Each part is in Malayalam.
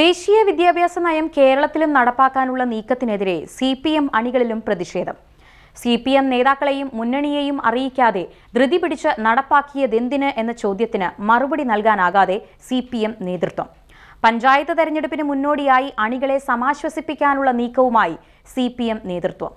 ദേശീയ വിദ്യാഭ്യാസ നയം കേരളത്തിലും നടപ്പാക്കാനുള്ള നീക്കത്തിനെതിരെ സി പി എം അണികളിലും പ്രതിഷേധം. സി പി എം നേതാക്കളെയും മുന്നണിയെയും അറിയിക്കാതെ ധൃതി പിടിച്ച് നടപ്പാക്കിയതെന്തിന് എന്ന ചോദ്യത്തിന് മറുപടി നൽകാനാകാതെ സി പി എം നേതൃത്വം. പഞ്ചായത്ത് തെരഞ്ഞെടുപ്പിന് മുന്നോടിയായി അണികളെ സമാശ്വസിപ്പിക്കാനുള്ള നീക്കവുമായി സി പി എം നേതൃത്വം.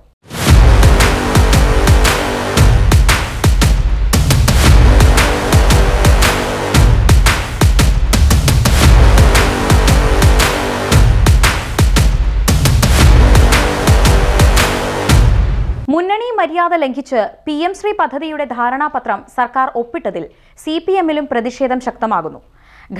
മര്യാദ ലംഘിച്ച് പി എം ശ്രീ പദ്ധതിയുടെ ധാരണാപത്രം സർക്കാർ ഒപ്പിട്ടതിൽ സി പി എമ്മിലും പ്രതിഷേധം ശക്തമാകുന്നു.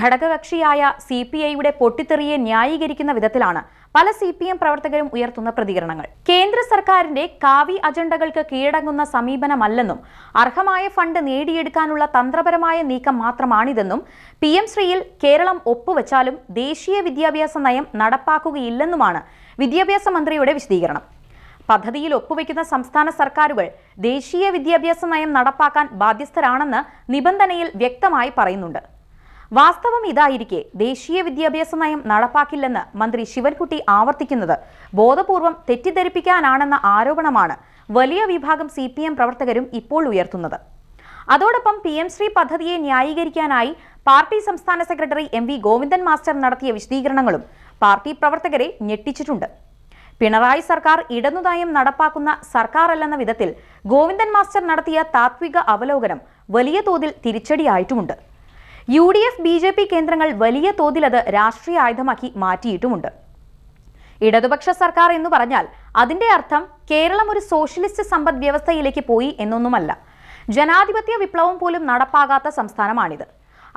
ഘടകകക്ഷിയായ സി പി ഐയുടെ പൊട്ടിത്തെറിയെ ന്യായീകരിക്കുന്ന വിധത്തിലാണ് പല സി പി എം പ്രവർത്തകരും ഉയർത്തുന്ന പ്രതികരണങ്ങൾ. കേന്ദ്ര സർക്കാരിന്റെ കാവി അജണ്ടകൾക്ക് കീഴടങ്ങുന്ന സമീപനമല്ലെന്നും അർഹമായ ഫണ്ട് നേടിയെടുക്കാനുള്ള തന്ത്രപരമായ നീക്കം മാത്രമാണിതെന്നും പി എം ശ്രീയിൽ കേരളം ഒപ്പുവെച്ചാലും ദേശീയ വിദ്യാഭ്യാസ നയം നടപ്പാക്കുകയില്ലെന്നുമാണ് വിദ്യാഭ്യാസ മന്ത്രിയുടെ വിശദീകരണം. പദ്ധതിയിൽ ഒപ്പുവെക്കുന്ന സംസ്ഥാന സർക്കാരുകൾ ദേശീയ വിദ്യാഭ്യാസ നയം നടപ്പാക്കാൻ ബാധ്യസ്ഥരാണെന്ന് നിബന്ധനയിൽ വ്യക്തമായി പറയുന്നുണ്ട്. വാസ്തവം ഇതായിരിക്കെ ദേശീയ വിദ്യാഭ്യാസ നയം നടപ്പാക്കില്ലെന്ന് മന്ത്രി ശിവൻകുട്ടി ആവർത്തിക്കുന്നത് ബോധപൂർവം തെറ്റിദ്ധരിപ്പിക്കാനാണെന്ന ആരോപണമാണ് വലിയ വിഭാഗം സി പ്രവർത്തകരും ഇപ്പോൾ ഉയർത്തുന്നത്. അതോടൊപ്പം പി എം ശ്രീ പദ്ധതിയെ ന്യായീകരിക്കാനായി പാർട്ടി സംസ്ഥാന secretary M V Govindan master നടത്തിയ വിശദീകരണങ്ങളും പാർട്ടി പ്രവർത്തകരെ ഞെട്ടിച്ചിട്ടുണ്ട്. പിണറായി സർക്കാർ ഇടതുനയം നടപ്പാക്കുന്ന സർക്കാരല്ലെന്ന വിധത്തിൽ ഗോവിന്ദൻ മാസ്റ്റർ നടത്തിയ താത്വിക അവലോകനം വലിയ തോതിൽ തിരിച്ചടിയായിട്ടുമുണ്ട്. U D F B J P കേന്ദ്രങ്ങൾ വലിയ തോതിൽ അത് രാഷ്ട്രീയ ആയുധമാക്കി മാറ്റിയിട്ടുമുണ്ട്. ഇടതുപക്ഷ സർക്കാർ എന്ന് പറഞ്ഞാൽ അതിന്റെ അർത്ഥം കേരളം ഒരു സോഷ്യലിസ്റ്റ് സമ്പദ് വ്യവസ്ഥയിലേക്ക് പോയി എന്നൊന്നുമല്ല. ജനാധിപത്യ വിപ്ലവം പോലും നടപ്പാകാത്ത സംസ്ഥാനമാണിത്.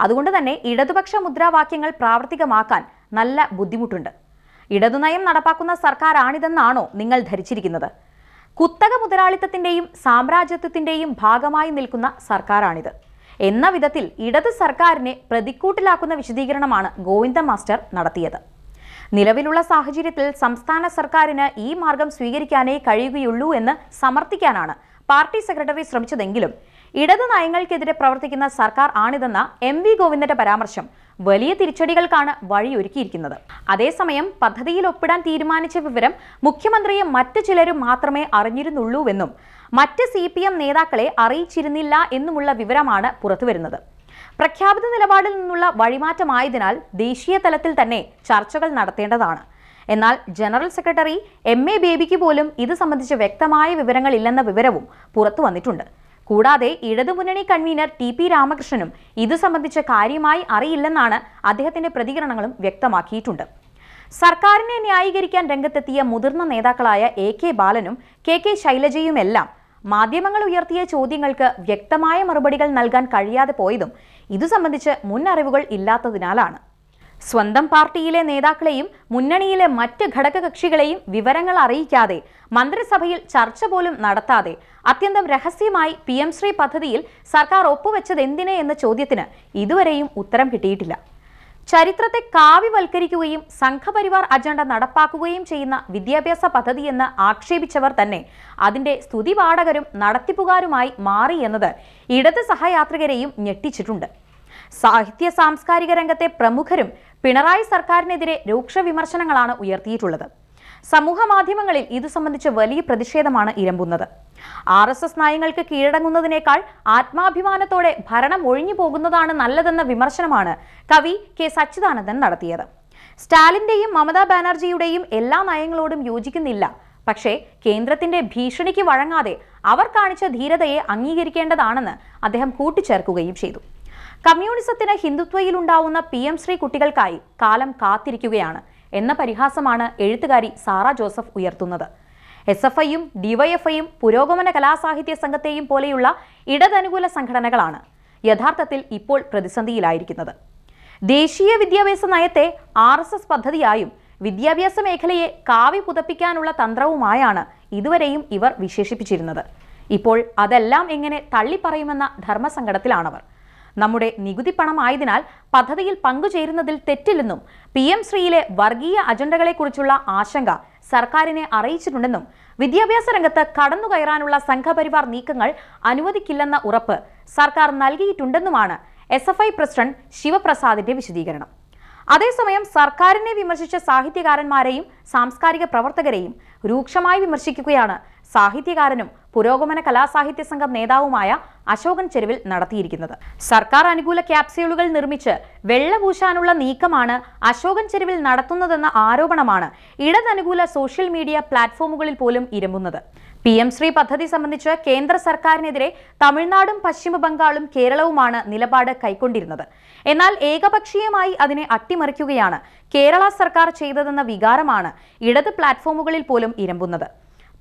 അതുകൊണ്ട് തന്നെ ഇടതുപക്ഷ മുദ്രാവാക്യങ്ങൾ പ്രാവർത്തികമാക്കാൻ നല്ല ബുദ്ധിമുട്ടുണ്ട്. ഇടതുനയം നടപ്പാക്കുന്ന സർക്കാരാണിതെന്നാണോ നിങ്ങൾ ധരിച്ചിരിക്കുന്നത്? കുത്തക മുതലാളിത്തത്തിന്റെയും സാമ്രാജ്യത്വത്തിന്റെയും ഭാഗമായി നിൽക്കുന്ന സർക്കാരാണിത്. എന്ന വിധത്തിൽ ഇടത് സർക്കാരിനെ പ്രതിക്കൂട്ടിലാക്കുന്ന വിശദീകരണമാണ് ഗോവിന്ദ മാസ്റ്റർ നടത്തിയത്. നിലവിലുള്ള സാഹചര്യത്തിൽ സംസ്ഥാന സർക്കാരിന് ഈ മാർഗം സ്വീകരിക്കാനേ കഴിയുകയുള്ളൂ എന്ന് സമർത്ഥിക്കാനാണ് പാർട്ടി സെക്രട്ടറി ശ്രമിച്ചതെങ്കിലും ഇടതു നയങ്ങൾക്കെതിരെ പ്രവർത്തിക്കുന്ന സർക്കാർ ആണിതെന്ന എം വി ഗോവിന്ദന്റെ പരാമർശം വലിയ തിരിച്ചടികൾക്കാണ് വഴിയൊരുക്കിയിരിക്കുന്നത്. അതേസമയം പദ്ധതിയിൽ ഒപ്പിടാൻ തീരുമാനിച്ച വിവരം മുഖ്യമന്ത്രിയും മറ്റു ചിലരും മാത്രമേ അറിഞ്ഞിരുന്നുള്ളൂവെന്നും മറ്റ് സി പി എം നേതാക്കളെ അറിയിച്ചിരുന്നില്ല എന്നുമുള്ള വിവരമാണ് പുറത്തുവരുന്നത്. പ്രഖ്യാപിത നിലപാടിൽ നിന്നുള്ള വഴിമാറ്റമായതിനാൽ ദേശീയ തലത്തിൽ തന്നെ ചർച്ചകൾ നടത്തേണ്ടതാണ്. എന്നാൽ ജനറൽ സെക്രട്ടറി എം എ ബേബിക്ക് പോലും ഇത് സംബന്ധിച്ച് വ്യക്തമായ വിവരങ്ങളില്ലെന്ന വിവരവും പുറത്തു വന്നിട്ടുണ്ട്. കൂടാതെ ഇടതുമുന്നണി കൺവീനർ ടി പി രാമകൃഷ്ണനും ഇത് സംബന്ധിച്ച് കാര്യമായി അറിയില്ലെന്നാണ് അദ്ദേഹത്തിന്റെ പ്രതികരണങ്ങളും വ്യക്തമാക്കിയിട്ടുണ്ട്. സർക്കാരിനെ ന്യായീകരിക്കാൻ രംഗത്തെത്തിയ മുതിർന്ന നേതാക്കളായ എ കെ ബാലനും കെ കെ ശൈലജയുമെല്ലാം മാധ്യമങ്ങൾ ഉയർത്തിയ ചോദ്യങ്ങൾക്ക് വ്യക്തമായ മറുപടികൾ നൽകാൻ കഴിയാതെ പോയതും ഇതു സംബന്ധിച്ച് മുൻ അറിവുകൾ ഇല്ലാത്തതിനാലാണ്. സ്വന്തം പാർട്ടിയിലെ നേതാക്കളെയും മുന്നണിയിലെ മറ്റ് ഘടകകക്ഷികളെയും വിവരങ്ങൾ അറിയിക്കാതെ മന്ത്രിസഭയിൽ ചർച്ച പോലും നടത്താതെ അത്യന്തം രഹസ്യമായി പി എം ശ്രീ പദ്ധതിയിൽ സർക്കാർ ഒപ്പുവെച്ചത് എന്തിനെ എന്ന ചോദ്യത്തിന് ഇതുവരെയും ഉത്തരം കിട്ടിയിട്ടില്ല. ചരിത്രത്തെ കാവ്യവൽക്കരിക്കുകയും സംഘപരിവാർ അജണ്ട നടപ്പാക്കുകയും ചെയ്യുന്ന വിദ്യാഭ്യാസ പദ്ധതി എന്ന് ആക്ഷേപിച്ചവർ തന്നെ അതിന്റെ സ്തുതിപാഠകരും നടത്തിപ്പുകാരുമായി മാറി എന്നത് ഇടത് സഹയാത്രികരെയും ഞെട്ടിച്ചിട്ടുണ്ട്. സാഹിത്യ സാംസ്കാരിക രംഗത്തെ പ്രമുഖരും പിണറായി സർക്കാരിനെതിരെ രൂക്ഷ വിമർശനങ്ങളാണ് ഉയർത്തിയിട്ടുള്ളത്. സമൂഹ മാധ്യമങ്ങളിൽ ഇത് സംബന്ധിച്ച് വലിയ പ്രതിഷേധമാണ് ഇരമ്പുന്നത്. ആർ എസ് എസ് നയങ്ങൾക്ക് കീഴടങ്ങുന്നതിനേക്കാൾ ആത്മാഭിമാനത്തോടെ ഭരണം ഒഴിഞ്ഞു പോകുന്നതാണ് നല്ലതെന്ന വിമർശനമാണ് കവി കെ സച്ചിദാനന്ദൻ നടത്തിയത്. സ്റ്റാലിന്റെയും മമതാ ബാനർജിയുടെയും എല്ലാ നയങ്ങളോടും യോജിക്കുന്നില്ല. പക്ഷേ കേന്ദ്രത്തിന്റെ ഭീഷണിക്ക് വഴങ്ങാതെ അവർ കാണിച്ച ധീരതയെ അംഗീകരിക്കേണ്ടതാണെന്ന് അദ്ദേഹം കൂട്ടിച്ചേർക്കുകയും ചെയ്തു. കമ്മ്യൂണിസത്തിന് ഹിന്ദുത്വയിലുണ്ടാവുന്ന പി എം ശ്രീ കുട്ടികൾക്കായി കാലം കാത്തിരിക്കുകയാണ് എന്ന പരിഹാസമാണ് എഴുത്തുകാരി സാറ ജോസഫ് ഉയർത്തുന്നത്. എസ് എഫ് ഐയും ഡിവൈഎഫ്ഐയും പുരോഗമന കലാസാഹിത്യ സംഘത്തെയും പോലെയുള്ള ഇടതനുകൂല സംഘടനകളാണ് യഥാർത്ഥത്തിൽ ഇപ്പോൾ പ്രതിസന്ധിയിലായിരിക്കുന്നത്. ദേശീയ വിദ്യാഭ്യാസ നയത്തെ ആർ എസ് എസ് പദ്ധതിയായും വിദ്യാഭ്യാസ മേഖലയെ കാവി പുതപ്പിക്കാനുള്ള തന്ത്രവുമായാണ് ഇതുവരെയും ഇവർ വിശേഷിപ്പിച്ചിരുന്നത്. ഇപ്പോൾ അതെല്ലാം എങ്ങനെ തള്ളിപ്പറയുമെന്ന ധർമ്മസങ്കടത്തിലാണവർ. നമ്മുടെ നികുതി പണമായതിനാൽ പദ്ധതിയിൽ പങ്കുചേരുന്നതിൽ തെറ്റില്ലെന്നും പി എം ശ്രീയിലെ വർഗീയ അജണ്ടകളെക്കുറിച്ചുള്ള ആശങ്ക സർക്കാരിനെ അറിയിച്ചിട്ടുണ്ടെന്നും വിദ്യാഭ്യാസ രംഗത്ത് കടന്നുകയറാനുള്ള സംഘപരിവാർ നീക്കങ്ങൾ അനുവദിക്കില്ലെന്ന ഉറപ്പ് സർക്കാർ നൽകിയിട്ടുണ്ടെന്നുമാണ് എസ് എഫ് ഐ പ്രസിഡന്റ് ശിവപ്രസാദിന്റെ വിശദീകരണം. അതേസമയം സർക്കാരിനെ വിമർശിച്ച സാഹിത്യകാരന്മാരെയും സാംസ്കാരിക പ്രവർത്തകരെയും രൂക്ഷമായി വിമർശിക്കുകയാണ് സാഹിത്യകാരനും പുരോഗമന കലാസാഹിത്യ സംഘം നേതാവുമായ അശോകൻ ചെരുവിൽ നടത്തിയിരിക്കുന്നത്. സർക്കാർ അനുകൂല ക്യാപ്സ്യൂളുകൾ നിർമ്മിച്ച് വെള്ളപൂശാനുള്ള നീക്കമാണ് അശോകൻ ചെരുവിൽ നടത്തുന്നതെന്ന ആരോപണമാണ് ഇടതനുകൂല സോഷ്യൽ മീഡിയ പ്ലാറ്റ്ഫോമുകളിൽ പോലും ഇരമ്പുന്നത്. പി എം ശ്രീ പദ്ധതി സംബന്ധിച്ച് കേന്ദ്ര സർക്കാരിനെതിരെ തമിഴ്നാടും പശ്ചിമ ബംഗാളും കേരളവുമാണ് നിലപാട് കൈക്കൊണ്ടിരുന്നത്. എന്നാൽ ഏകപക്ഷീയമായി അതിനെ അട്ടിമറിക്കുകയാണ് കേരള സർക്കാർ ചെയ്തതെന്ന വികാരമാണ് ഇടത് പ്ലാറ്റ്ഫോമുകളിൽ പോലും ഇരമ്പുന്നത്.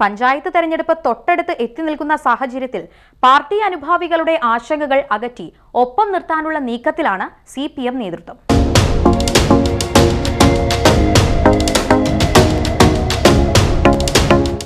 പഞ്ചായത്ത് തെരഞ്ഞെടുപ്പ് തൊട്ടടുത്ത് എത്തി നിൽക്കുന്ന സാഹചര്യത്തിൽ പാർട്ടി അനുഭാവികളുടെ ആശങ്കകൾ അകറ്റി ഒപ്പം നിർത്താനുള്ള നീക്കത്തിലാണ് സി നേതൃത്വം.